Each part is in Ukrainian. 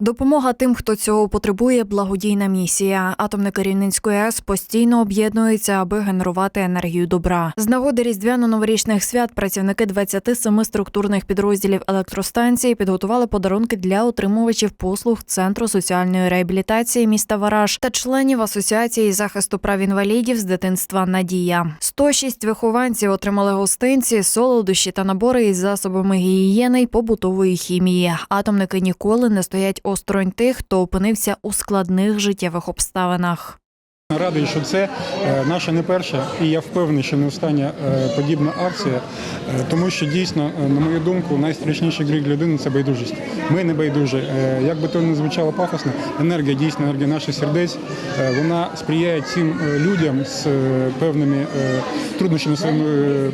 Допомога тим, хто цього потребує, благодійна місія. Атомники Рівненської АЕС постійно об'єднуються, аби генерувати енергію добра. З нагоди різдвяно-новорічних свят працівники 27 структурних підрозділів електростанції підготували подарунки для отримувачів послуг Центру соціальної реабілітації міста Вараж та членів Асоціації захисту прав інвалідів з дитинства Надія. 106 вихованців отримали гостинці, солодощі та набори із засобами гігієни й побутової хімії. Атомники ніколи не стоять осторонь тих, хто опинився у складних життєвих обставинах. Радий, що це е, наша не перша, і я впевнений, що не остання е, подібна акція, е, тому що дійсно, на мою думку, найстрашніший гріх людини це байдужість. Ми не байдужі. Як би то не звучало пафосно, енергія дійсно енергія наших сердець. Вона сприяє цим людям з певними труднощами е,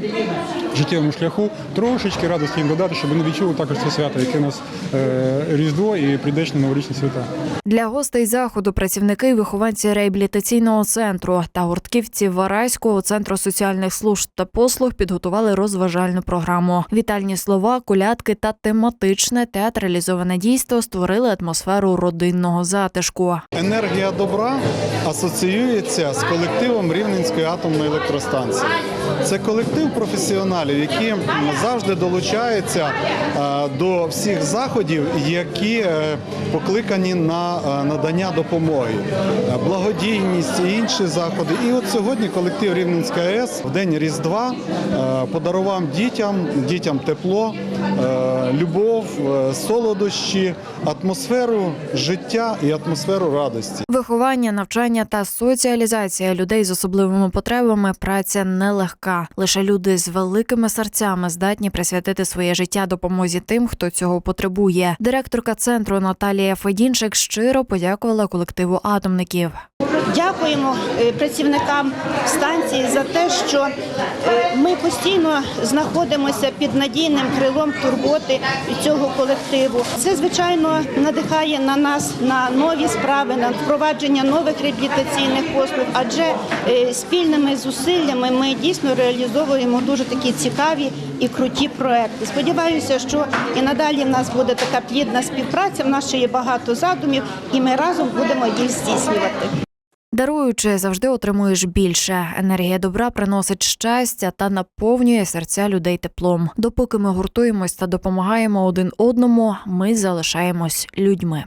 життєвому шляху трошечки радості їм додати, щоб вони відчули також це свято, яке у нас е, Різдво і прийдешні новорічні свята. Для гостей заходу працівники і вихованці реабілітаційного центру та гуртківці Вараського центру соціальних служб та послуг підготували розважальну програму. Вітальні слова, колядки та тематичне театралізоване дійство створили атмосферу родинного затишку. Енергія добра асоціюється з колективом Рівненської атомної електростанції. Це колектив професіоналів, які завжди долучаються е, до всіх заходів, які е, покликані на е, надання допомоги, благодійність і інші заходи. І от сьогодні колектив Рівненська АЕС в день Різдва подарував дітям, дітям тепло, любов, солодощі, атмосферу життя і атмосферу радості. Виховання, навчання та соціалізація людей з особливими потребами праця нелегка. Лише люди з великими серцями здатні присвятити своє життя допомозі тим, хто цього потребує. Директорка центру Наталія Федінчик щиро подякувала колективу атомників. Дякуємо е, працівникам станції за те, що е, ми постійно знаходимося під надійним крилом турботи цього колективу. Це звичайно надихає на нас на нові справи, на впровадження нових реабілітаційних послуг. Адже е, спільними зусиллями ми дійсно реалізовуємо дуже такі цікаві і круті проекти. Сподіваюся, що і надалі в нас буде така плідна співпраця. В нас ще є багато задумів, і ми разом будемо їх здійснювати. Даруючи, завжди отримуєш більше. Енергія добра приносить щастя та наповнює серця людей теплом. Допоки ми гуртуємось та допомагаємо один одному, ми залишаємось людьми.